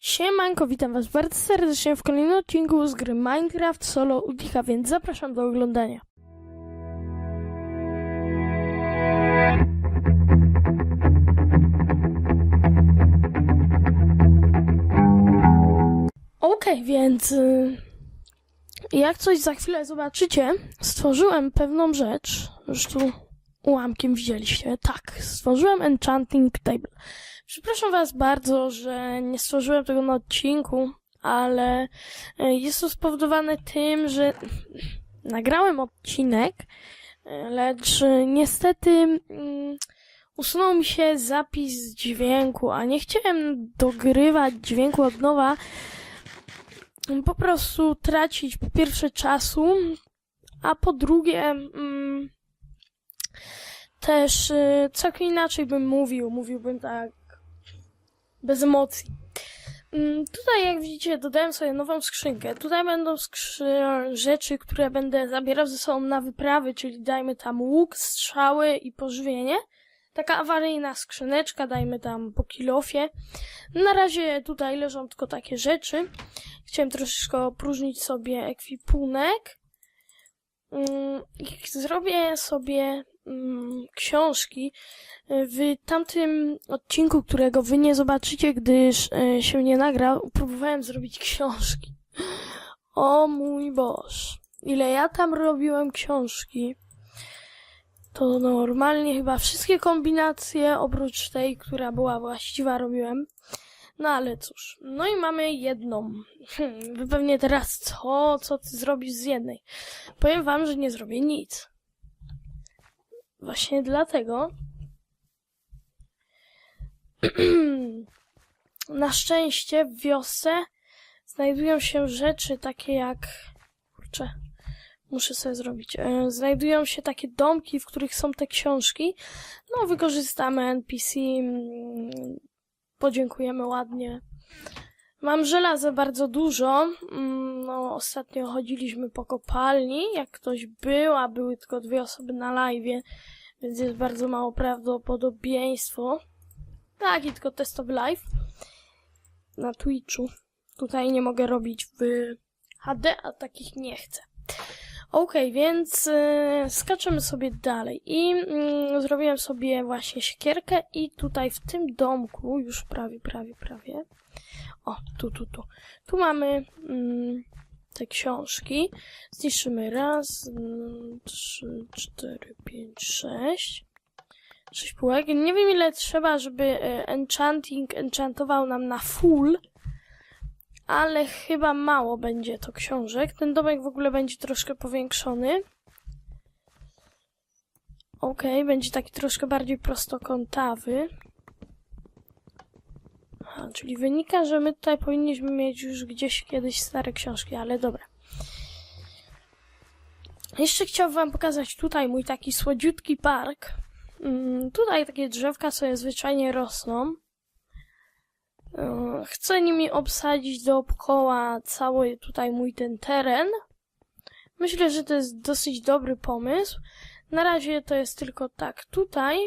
Siemanko, witam was bardzo serdecznie w kolejnym odcinku z gry Minecraft Solo Utica, więc zapraszam do oglądania. Okej, więc y, jak coś za chwilę zobaczycie, stworzyłem pewną rzecz, już tu ułamkiem widzieliście, tak, stworzyłem Enchanting Table. Przepraszam Was bardzo, że nie stworzyłem tego na odcinku, ale e, jest to spowodowane tym, że nagrałem odcinek, e, lecz e, niestety mm, usunął mi się zapis dźwięku, a nie chciałem dogrywać dźwięku od nowa, po prostu tracić po pierwsze czasu, a po drugie mm, też y, całkiem inaczej bym mówił, mówiłbym tak bez emocji. Mm, Tutaj, jak widzicie, dodałem sobie nową skrzynkę. Tutaj będą skrzy- rzeczy, które będę zabierał ze sobą na wyprawy, czyli dajmy tam łuk, strzały i pożywienie. Taka awaryjna skrzyneczka, dajmy tam po kilofie. Na razie tutaj leżą tylko takie rzeczy. Chciałem troszeczkę opróżnić sobie ekwipunek. Mm, Zrobię sobie książki, w tamtym odcinku, którego wy nie zobaczycie, gdyż e, się nie nagrał, próbowałem zrobić książki. O mój Boż. Ile ja tam robiłem książki. To normalnie chyba wszystkie kombinacje, oprócz tej, która była właściwa, robiłem. No ale cóż. No i mamy jedną. Hmm, wy pewnie teraz co? Co ty zrobisz z jednej? Powiem wam, że nie zrobię nic. Właśnie dlatego, na szczęście w wiosce znajdują się rzeczy takie jak. Kurczę, muszę sobie zrobić. E, znajdują się takie domki, w których są te książki. No, wykorzystamy NPC, mm, podziękujemy ładnie. Mam żelaza bardzo dużo. Mm, No, ostatnio chodziliśmy po kopalni. Jak ktoś był, a były tylko dwie osoby na live, więc jest bardzo mało prawdopodobieństwo. Tak, i tylko testowy live na Twitchu. Tutaj nie mogę robić w HD, a takich nie chcę. Okej, więc yy, skaczemy sobie dalej. I yy, zrobiłem sobie właśnie siekierkę i tutaj w tym domku, już prawie, prawie, prawie. O, tu, tu, tu. Tu mamy yy, te książki. Zniszczymy raz, mm, trzy, cztery, pięć, sześć. Sześć półek. Nie wiem ile trzeba, żeby e, enchanting enchantował nam na full, ale chyba mało będzie to książek. Ten domek w ogóle będzie troszkę powiększony. Okej, będzie taki troszkę bardziej prostokątawy. Czyli wynika, że my tutaj powinniśmy mieć już gdzieś kiedyś stare książki, ale dobra. Jeszcze chciałbym wam pokazać tutaj mój taki słodziutki park. Mm, Tutaj takie drzewka sobie zwyczajnie rosną. Yy, Chcę nimi obsadzić dookoła cały tutaj mój ten teren. Myślę, że to jest dosyć dobry pomysł. Na razie to jest tylko tak tutaj.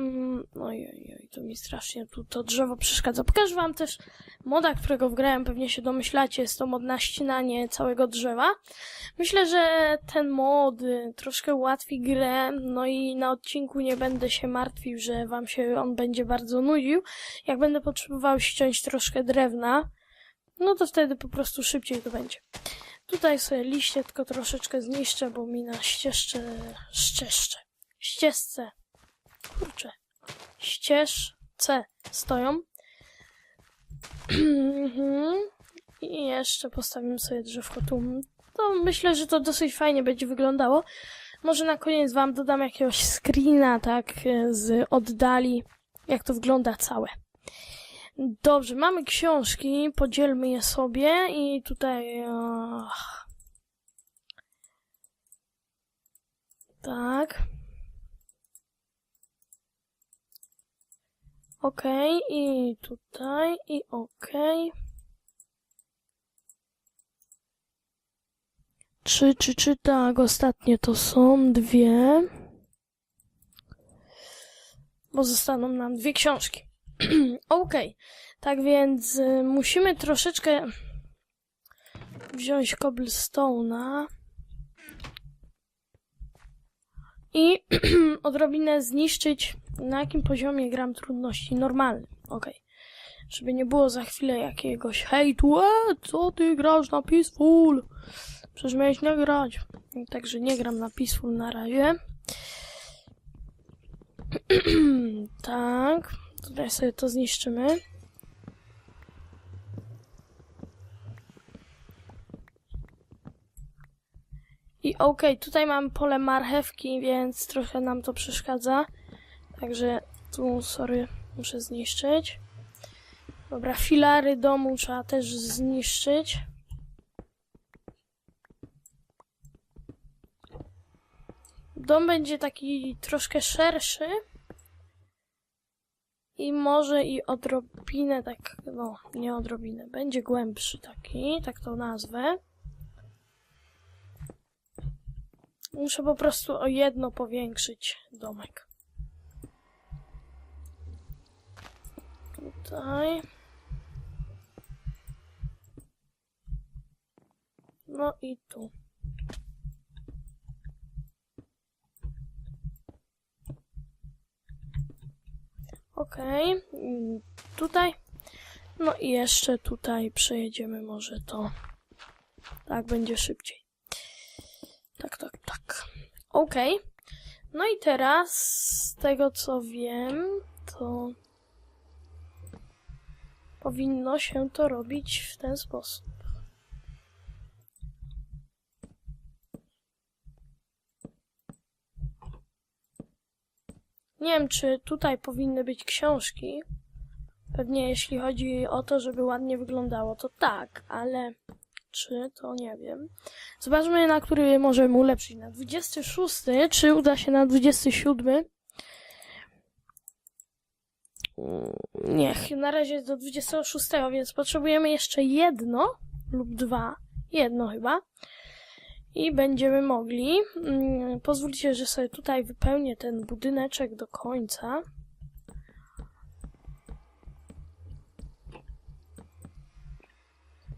Mm, Oj, oj, oj, to mi strasznie tu to drzewo przeszkadza. Pokażę wam też moda, którego wgrałem, pewnie się domyślacie, jest to mod na ścinanie całego drzewa. Myślę, że ten mod y, troszkę ułatwi grę, no i na odcinku nie będę się martwił, że wam się on będzie bardzo nudził. Jak będę potrzebował ściąć troszkę drewna, no to wtedy po prostu szybciej to będzie. Tutaj sobie liście tylko troszeczkę zniszczę, bo mi na ścieżce, ścieżce, ścieżce, kurczę, ścieżce stoją. Mhm. I jeszcze postawimy sobie drzewko tu. To myślę, że to dosyć fajnie będzie wyglądało. Może na koniec wam dodam jakiegoś screena, tak, z oddali, jak to wygląda całe. Dobrze, mamy książki, podzielmy je sobie i tutaj... ach. Tak. Okej, i tutaj, i okej. Trzy, czy, czy, tak, ostatnie to są dwie. Bo zostaną nam dwie książki. Okej, Tak więc y, musimy troszeczkę wziąć cobblestone'a i odrobinę zniszczyć na jakim poziomie gram trudności. Normalny, okej. Żeby nie było za chwilę jakiegoś hejtu, e, co ty grasz na Peaceful? Przecież miałeś nie grać. Także nie gram na Peaceful na razie. tak, tutaj sobie to zniszczymy. I okej, tutaj mam pole marchewki, więc trochę nam to przeszkadza. Także tu, sorry, muszę zniszczyć. Dobra, filary domu trzeba też zniszczyć. Dom będzie taki troszkę szerszy. I może i odrobinę, tak, no, nie odrobinę, będzie głębszy taki, tak to nazwę. Muszę po prostu o jedno powiększyć domek. Tutaj. No i tu. Okej. mm, Tutaj. No i jeszcze tutaj przejedziemy może to. Tak będzie szybciej. Tak, tak, tak. Okej. No i teraz, z tego co wiem, to powinno się to robić w ten sposób. Nie wiem, czy tutaj powinny być książki. Pewnie jeśli chodzi o to, żeby ładnie wyglądało, to tak, ale czy to nie wiem. Zobaczmy, na który możemy ulepszyć. Na 26, czy uda się na 27? Mm, Niech, na razie jest do 26, więc potrzebujemy jeszcze jedno lub dwa. Jedno chyba. I będziemy mogli. Mm, Pozwólcie, że sobie tutaj wypełnię ten budyneczek do końca.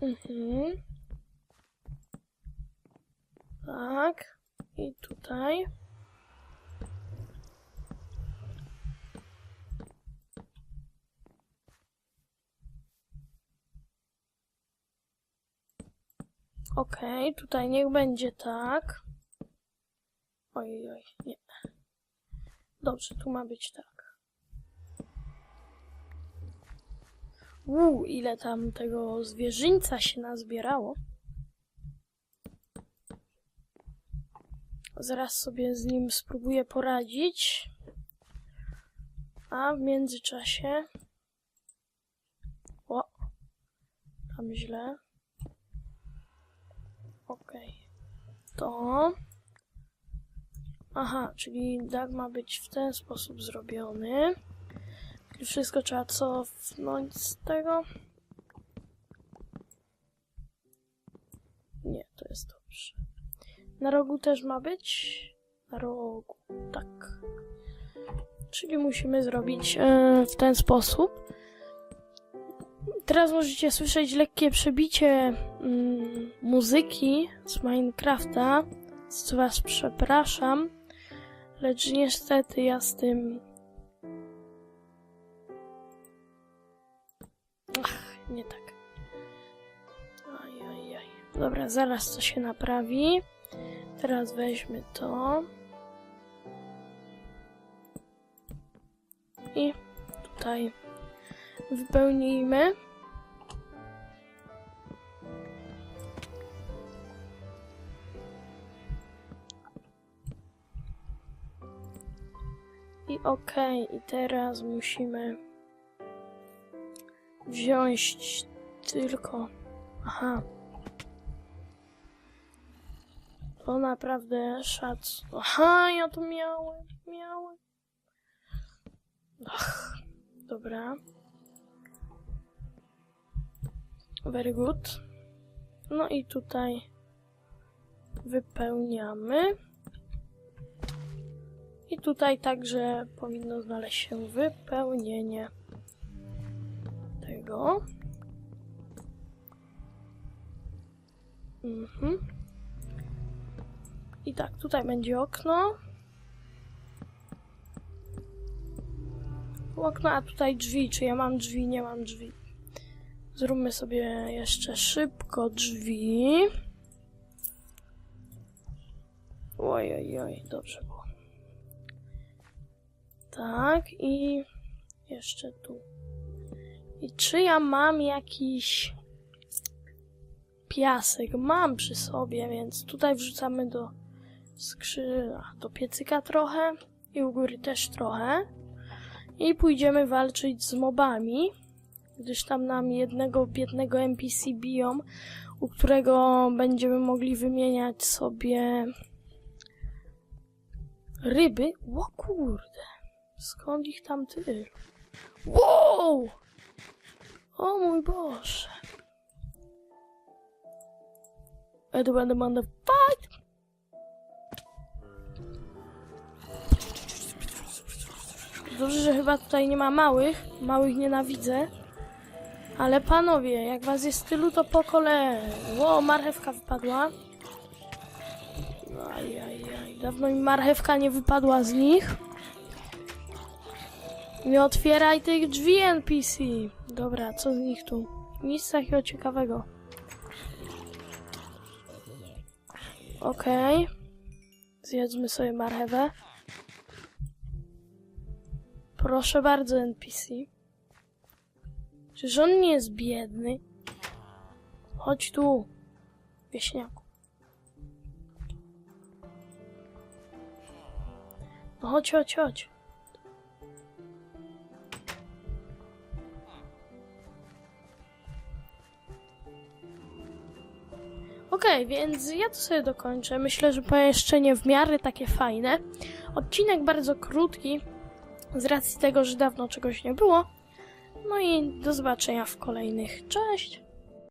Mhm. Tak. I tutaj. Okej, tutaj niech będzie tak. Oj, oj, nie. Dobrze, tu ma być tak. Uuu, ile tam tego zwierzyńca się nazbierało. Zaraz sobie z nim spróbuję poradzić. A w międzyczasie... O! Tam źle. Okej. To... Aha, czyli dach ma być w ten sposób zrobiony. I wszystko trzeba cofnąć z tego. Nie, to jest dobrze. Na rogu też ma być? Na rogu, tak. Czyli musimy zrobić e, w ten sposób. Teraz możecie słyszeć lekkie przebicie mm, muzyki z Minecrafta, z was przepraszam, lecz niestety ja z tym... Ach, nie tak. Dobra, zaraz to się naprawi. Teraz weźmy to. I tutaj wypełnijmy. Okej, i teraz musimy wziąć tylko. Aha. To naprawdę szac. Aha, ja to miałem, miałem. Ach, dobra. Very good. No i tutaj wypełniamy. I tutaj także powinno znaleźć się wypełnienie tego. Mhm. I tak, tutaj będzie okno. Okno, a tutaj drzwi. Czy ja mam drzwi? Nie mam drzwi. Zróbmy sobie jeszcze szybko drzwi. Oj, oj, oj, dobrze. Tak, i jeszcze tu. I czy ja mam jakiś piasek? Mam przy sobie, więc tutaj wrzucamy do skrzyla, do piecyka trochę i u góry też trochę. I pójdziemy walczyć z mobami, gdyż tam nam jednego biednego NPC biją, u którego będziemy mogli wymieniać sobie ryby. O kurde, skąd ich tam tylu? Wow! O mój Boże. Edward on the fight! Dobrze, że chyba tutaj nie ma małych. Małych nienawidzę. Ale panowie, jak was jest tylu, to po kolei. Ło, marchewka wypadła. Ajajaj, dawno mi marchewka nie wypadła z nich. Nie otwieraj tych drzwi, NPC. Dobra, co z nich tu? Nic takiego ciekawego. Okej. Zjedzmy sobie marchewę. Proszę bardzo, NPC. Czyż on nie jest biedny? Chodź tu, wieśniaku. No chodź, chodź, chodź. Okej, więc ja to sobie dokończę. Myślę, że pomieszczenie w miarę takie fajne. Odcinek bardzo krótki, z racji tego, że dawno czegoś nie było. No i do zobaczenia w kolejnych. Cześć!